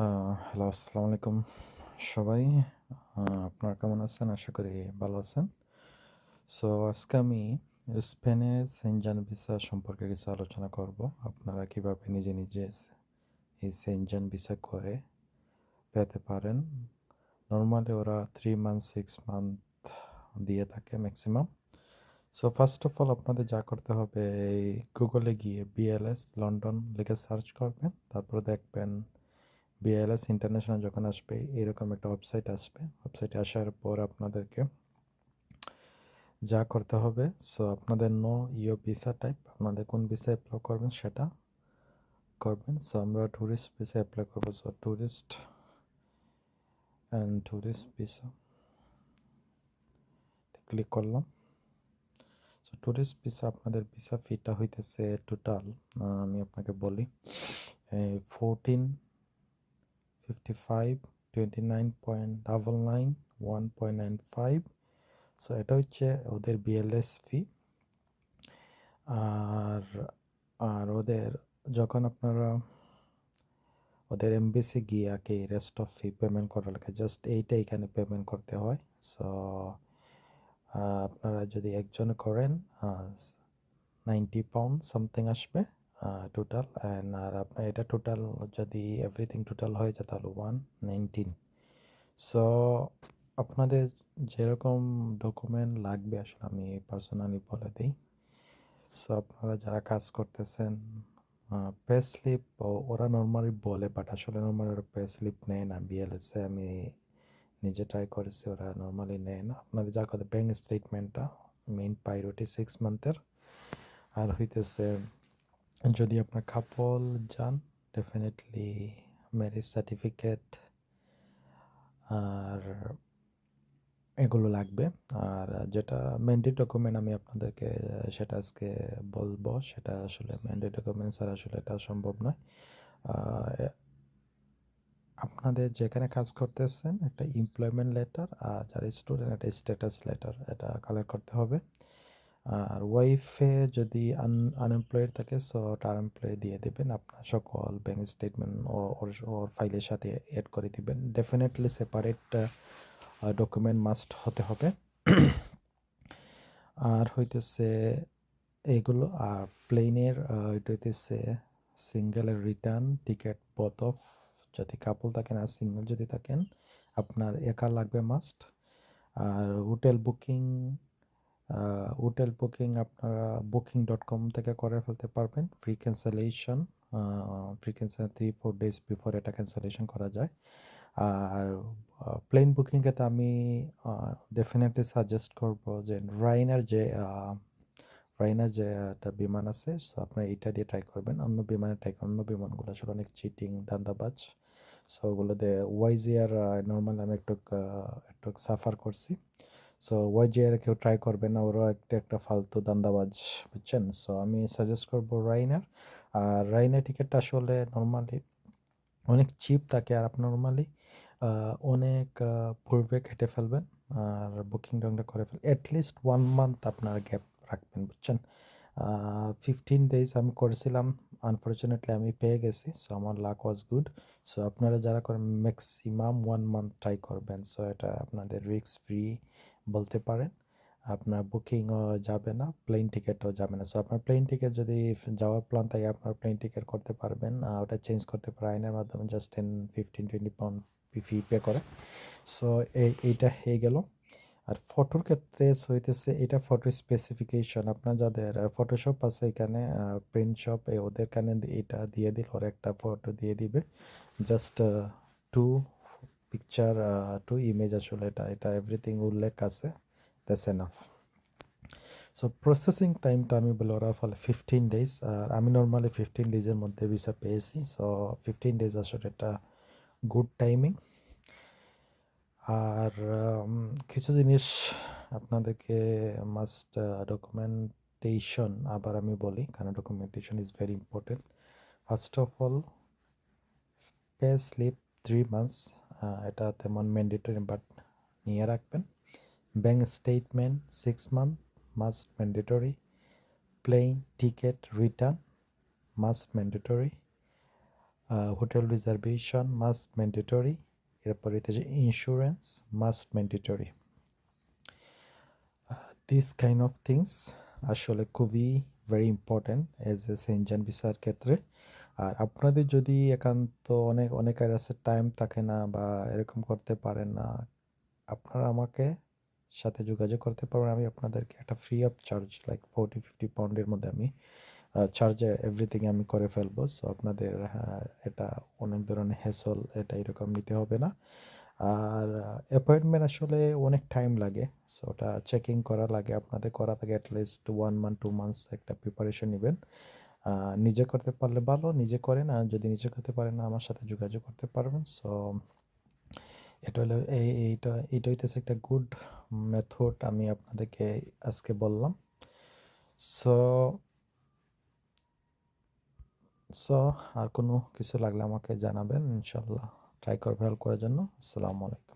Hello আসসালামু আলাইকুম সবাই। আপনারা কেমন আছেন? আশা করি ভালো আছেন। সো আজকে আমি স্পেনের সেনজান ভিসা সম্পর্কে কিছু আলোচনা করব। আপনারা কীভাবে নিজে নিজে এই সেনজান ভিসা করে পেতে পারেন। নর্মালি ওরা থ্রি মান্থ সিক্স মান্থ দিয়ে থাকে maximum so first of all আপনাদের যা করতে হবে, এই গুগলে গিয়ে বিএলএস লন্ডন লিখে সার্চ করবেন। তারপর দেখবেন বিএলএস ইন্টারন্যাশনাল যখন আসবে, এরকম একটা ওয়েবসাইট আসবে। ওয়েবসাইটে আসার পর আপনাদেরকে যা করতে হবে সো আপনাদের নো ইও ভিসা টাইপ আপনাদের কোন ভিসা অ্যাপ্লাই করবেন সেটা করবেন। সো আমরা ট্যুরিস্ট ভিসা অ্যাপ্লাই করব so tourist and tourist visa click করলাম। সো ট্যুরিস্ট ভিসা আপনাদের ভিসা ফিটা হইতেছে টোটাল আমি আপনাকে বলি ফোরটিন 55 29.99 1.95 সো এটা হচ্ছে ওদের বিএলএস ফি আর আর ওদের, যখন আপনারা ওদের এমবিসি গিয়ে আগে রেস্ট অফ ফি পেমেন্ট করার লাগে জাস্ট এইটা এখানে পেমেন্ট করতে হয়। সো আপনারা যদি একজনে করেন নাইনটি পাউন্ড সামথিং আসবে। টোটাল অ্যান্ড আর আপনার এটা টোটাল যদি এভরিথিং টোটাল হয়ে যায় তাহলে ওয়ান নাইনটিন সো আপনাদের যেরকম ডকুমেন্ট লাগবে আসলে আমি পার্সোনালি বলে দিই। সো আপনারা যারা কাজ করতেছেন পে স্লিপ ওরা নর্মালি বলে বাট আসলে নর্মালি ওরা পে স্লিপ নেয় না। বিএলএসে আমি নিজে ট্রাই করেছি, ওরা নর্মালি নেয় না। আপনাদের যা কথা ব্যাঙ্ক স্টেটমেন্টটা মেইন প্রায়োরিটি সিক্স মান্থের আর হইতেছে যদি আপনার কাপল যান ডেফিনেটলি ম্যারেজ সার্টিফিকেট আর এগুলো লাগবে। আর যেটা ম্যান্ডেট ডকুমেন্ট আমি আপনাদেরকে, সেটা আজকে বলব, সেটা আসলে ম্যান্ডেট ডকুমেন্টস আর আসলে এটা সম্ভব নয়। আপনাদের যেখানে কাজ করতেছেন, একটা এমপ্লয়মেন্ট লেটার আর যারা স্টুডেন্ট একটা স্ট্যাটাস লেটার এটা কালেক্ট করতে হবে। আর ওয়াইফে যদি আন আনএমপ্লয়েড থাকে সো টার এমপ্লয় দিয়ে দেবেন। আপনার সকল ব্যাঙ্ক স্টেটমেন্ট ওর ফাইলের সাথে অ্যাড করে দিবেন। ডেফিনেটলি সেপারেট ডকুমেন্ট মাস্ট হতে হবে। আর হইতেছে এগুলো, আর প্লেনের হইতেছে সিঙ্গেলের রিটার্ন টিকিট বোথ অফ যদি কাপল থাকেন আর সিঙ্গেল যদি থাকেন, আপনার একা লাগবে মাস্ট আর হোটেল বুকিং হোটেল বুকিং আপনারা বুকিং ডট কম থেকে করে ফেলতে পারবেন। Free cancellation free cancel three four days before এটা ক্যান্সেলেশন করা যায়। আর প্লেন বুকিংয়ে তো আমি ডেফিনেটলি সাজেস্ট করব যে রাইনার যে রাইনার যে একটা বিমান আছে সো আপনার এইটা দিয়ে ট্রাই করবেন। অন্য বিমানে ট্রাই অন্য বিমানগুলো আসলে অনেক চিটিং দান্দাবাজ। সো ওগুলো দিয়ে ওয়াইজিআর নর্মাল আমি একটু একটু সাফার করছি। সো ওয়াইজিআর কেউ ট্রাই করবে না ওরা একটা একটা ফালতু দান্দাবাজ, বুঝছেন? সো আমি সাজেস্ট করব রাইনার আর রাইনার টিকিটটা আসলে নর্মালি অনেক চিপ থাকে আর আপনার নর্মালি অনেক পূর্বে কেটে ফেলবেন আর বুকিং টংটা করে ফেলবেন অ্যাটলিস্ট ওয়ান মান্থ আপনার গ্যাপ রাখবেন, বুঝছেন? ফিফটিন ডেজ আমি করেছিলাম আনফর্চুনেটলি আমি পেয়ে গেছি সো আমার লাক ওয়াজ গুড সো আপনারা যারা করেন ম্যাক্সিমাম ওয়ান মান্থ ট্রাই করবেন। সো এটা আপনাদের রিক্স ফ্রি বলতে পারেন। আপনার বুকিংও যাবে না প্লেন টিকিটও যাবে না। সো আপনার প্লেন টিকিট যদি যাওয়ার প্ল্যান থাকে আপনার প্লেন টিকিট করতে পারবেন। ওটা চেঞ্জ করতে পারেন আইনের মাধ্যমে just ten fifteen twenty pound fee pay করে। সো এই এইটা হয়ে গেল। আর ফটোর ক্ষেত্রে হইতেছে এটা ফটো স্পেসিফিকেশন আপনার যাদের ফটোশপ আছে এখানে প্রিন্ট শপ ওদের কানে এটা দিয়ে দিল, ওর একটা ফটো দিয়ে দিবে। Just two picture two image আসলে এটা এটা এভরিথিং উল্লেখ আছে দ্যাটস এনাফ সো প্রসেসিং টাইমটা আমি বলে ওরা ফলে ফিফটিন ডেজ আর আমি নর্মালি ফিফটিন ডেজের মধ্যে ভিসা পেয়েছি সো ফিফটিন ডেজ আসলে এটা গুড টাইমিং আর কিছু জিনিস আপনাদেরকে মাস্ট ডকুমেন্টেশন আবার আমি বলি, কারণ documentation is very important first of all pay slip three months এটা তেমন ম্যান্ডেটরি বাট নিয়ে রাখবেন। Bank statement six month must mandatory plane ticket return must mandatory hotel reservation must mandatory এরপরে হচ্ছে insurance must mandatory this kind of things আসলে খুবই very important as a Schengen ভিসার ক্ষেত্রে। আর আপনাদের যদি একান্ত অনেক অনেকের আছে টাইম থাকে না বা এরকম করতে পারেন না আপনারা আমাকে সাথে যোগাযোগ করতে পারবেন। আমি আপনাদেরকে একটা free of charge like forty fifty পাউন্ডের মধ্যে আমি চার্জে এভরিথিং আমি করে ফেলব। সো আপনাদের হ্যাঁ, এটা অনেক ধরনের হ্যাসল এটা এরকম নিতে হবে না। আর অ্যাপয়েন্টমেন্ট আসলে অনেক টাইম লাগে। সো ওটা চেকিং করা লাগে। আপনাদের করা থাকে at least one month two months একটা প্রিপারেশন নেবেন। নিজে করতে পারলে ভালো, নিজে করেন আর যদি নিজে করতে পারেন না, আমার সাথে যোগাযোগ করতে পারবেন। সো এটা হলো এই, এইটা এইটা হইতেছে একটা গুড মেথড আমি আপনাদেরকে আজকে বললাম। সো সো আর কোনো কিছু লাগলে আমাকে জানাবেন, ইনশাল্লাহ ট্রাই করব হেল্প করার জন্য। আসসালামু আলাইকুম।